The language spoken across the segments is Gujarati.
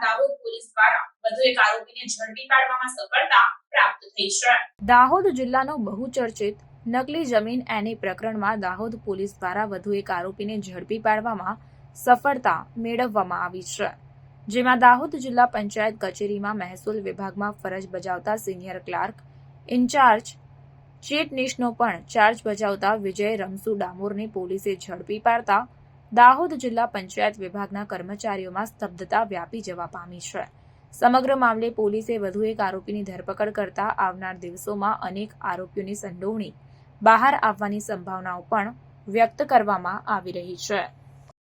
દાહોદ પોલીસ દ્વારા વધુ એક આરોપીને ઝડપી પાડવામાં સફળતા પ્રાપ્ત થઈ છે. દાહોદ જિલ્લાનો બહુચર્ચિત નકલી જમીન એની પ્રકરણમાં દાહોદ પોલીસ દ્વારા વધુ એક આરોપીને ઝડપી પાડવામાં સફળતા મેળવવામાં આવી છે. જેમાં દાહોદ જિલ્લા પંચાયત કચેરીમાં મહેસૂલ વિભાગમાં ફરજ બજાવતા સિનિયર ક્લાર્ક, ઇન્ચાર્જ, ચીટનીશનો પણ ચાર્જ બજાવતા વિજય રમસુ ડામોરને પોલીસે ઝડપી પાડતા દાહોદ જિલ્લા પંચાયત વિભાગના કર્મચારીઓમાં સ્તબ્ધતા વ્યાપી જવા પામી છે. સમગ્ર મામલે પોલીસે વધુ એક આરોપીની ધરપકડ કરતા આવનાર દિવસોમાં અનેક આરોપીઓની સંડોવણી બહાર આવવાની સંભાવનાઓ પણ વ્યક્ત કરવામાં આવી રહી છે.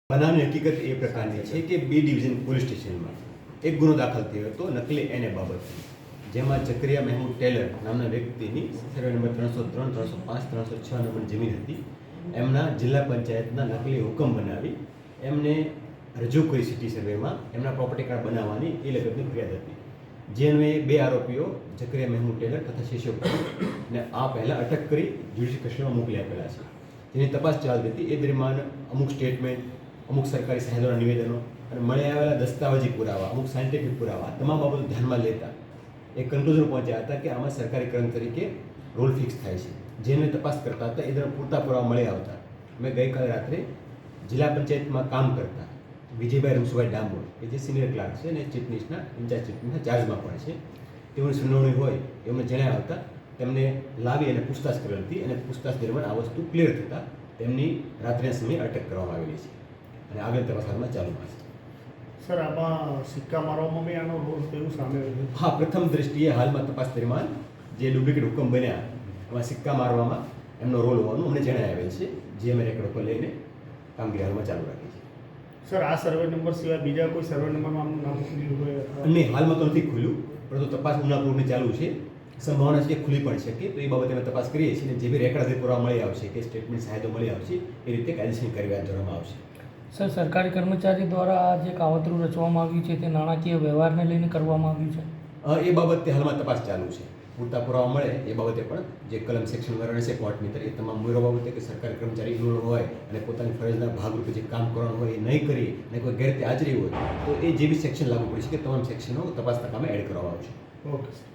બનાવની હકીકત એ પ્રકારની છે કે બી ડિવિઝન પોલીસ સ્ટેશનમાં એક ગુનો દાખલ થયો હતો, નકલી એને બાબતે. જેમાં ચક્રિયા મહેમૂદ ટેલર નામના વ્યક્તિની સર્વે નંબર ત્રણસો ત્રણ, ત્રણસો પાંચ, ત્રણસો છ નંબર જમીન હતી. એમના જિલ્લા પંચાયતના નકલી હુકમ બનાવી એમને રજૂ કરી સિટી સર્વેમાં એમના પ્રોપર્ટી કાર્ડ બનાવવાની એ લગતની ફરિયાદ હતી જેને બે આરોપીઓ, જકરિયા મહેમૂદ ટેલર તથા શિશોક ને આ પહેલાં અટક કરી જ્યુડિશિયલ કસ્ટડીમાં મોકલી આપેલા છે. જેની તપાસ ચાલતી હતી એ દરમિયાન અમુક સ્ટેટમેન્ટ અમુક સરકારી સાહેબોના નિવેદનો અને મળી આવેલા દસ્તાવેજી પુરાવા, અમુક સાયન્ટિફિક પુરાવા તમામ બાબતો ધ્યાનમાં લેતા એ કન્ક્લુઝન પહોંચ્યા હતા કે આમાં સરકારી કર્મ તરીકે રોલ ફિક્સ થાય છે. જેને તપાસ કરતા હતા એ દરમિયાન પૂરતા પુરાવા મળી આવતા. મેં ગઈકાલે રાત્રે જિલ્લા પંચાયતમાં કામ કરતા. વિજયભાઈ રમસુભાઈ ડામોર કે જે સિનિયર ક્લાર્ક છે અને ચીફનીશના ઇન્ચાર્જ ચીફનીશના ચાર્જમાં પણ છે. તેઓની સુનાવણી હોય એમને જણાવ્યા હતા. તેમને લાવી અને પૂછતાછ કરેલ હતી અને પૂછતાછ દરમિયાન આ વસ્તુ ક્લિયર થતાં તેમની રાત્રિના સમયે અટક કરવામાં આવેલી છે. અને આગળ તપાસ હાલમાં ચાલુમાં છે. સર આમાં સિક્કા મારવામાં બી આનો રોલ કેવું સામે હા પ્રથમ દ્રષ્ટિએ હાલમાં તપાસ દરમિયાન જે ડુપ્લિકેટ હુકમ બન્યા એમાં સિક્કા મારવામાં એમનો રોલ હોવાનું અમને જણાય આવેલ છે જે અમે રેકોર્ડ પર લઈને કામગીરી હાલમાં ચાલુ રાખી છે સર આ સર્વે નંબર સિવાય બીજા કોઈ સર્વે નંબરમાં નામ ખુલ્યું હોય? અથવા હાલમાં તો નથી ખુલ્યું પરંતુ તપાસ ઉનાપુરની ચાલુ છે. સંભાવના છે કે ખુલી પણ શકે તો એ બાબતે અમે તપાસ કરીએ છીએ અને જે બી રેકર્ડ પુરાવા મળી આવશે કે સ્ટેટમેન્ટ સહાયતો મળી આવશે એ રીતે કાયદેસરની કાર્યવાહી કરવામાં આવશે. સર સરકારી કર્મચારી દ્વારા આ જે કાવતરું રચવામાં આવ્યું છે તે નાણાકીય વ્યવહારને લઈને કરવામાં આવ્યું છે? એ બાબતે હાલમાં તપાસ ચાલુ છે. પૂરતા પુરાવા મળે એ બાબતે પણ જે કલમ સેક્શન વર્ણ છે કોર્ટની એ તમામ મુદ્દો બાબતે કે સરકારી કર્મચારી ઇન્વોલ્વ હોય અને પોતાની ફરજના ભાગરૂપે જે કામ કરવાનું હોય એ નહીં કરી અને કોઈ ગેરરીતે હાજરી હોય તો એ જે બી સેક્શન લાગુ પડી છે કે તમામ સેક્શનો તપાસના કામે એડ કરવામાં આવશે. ઓકે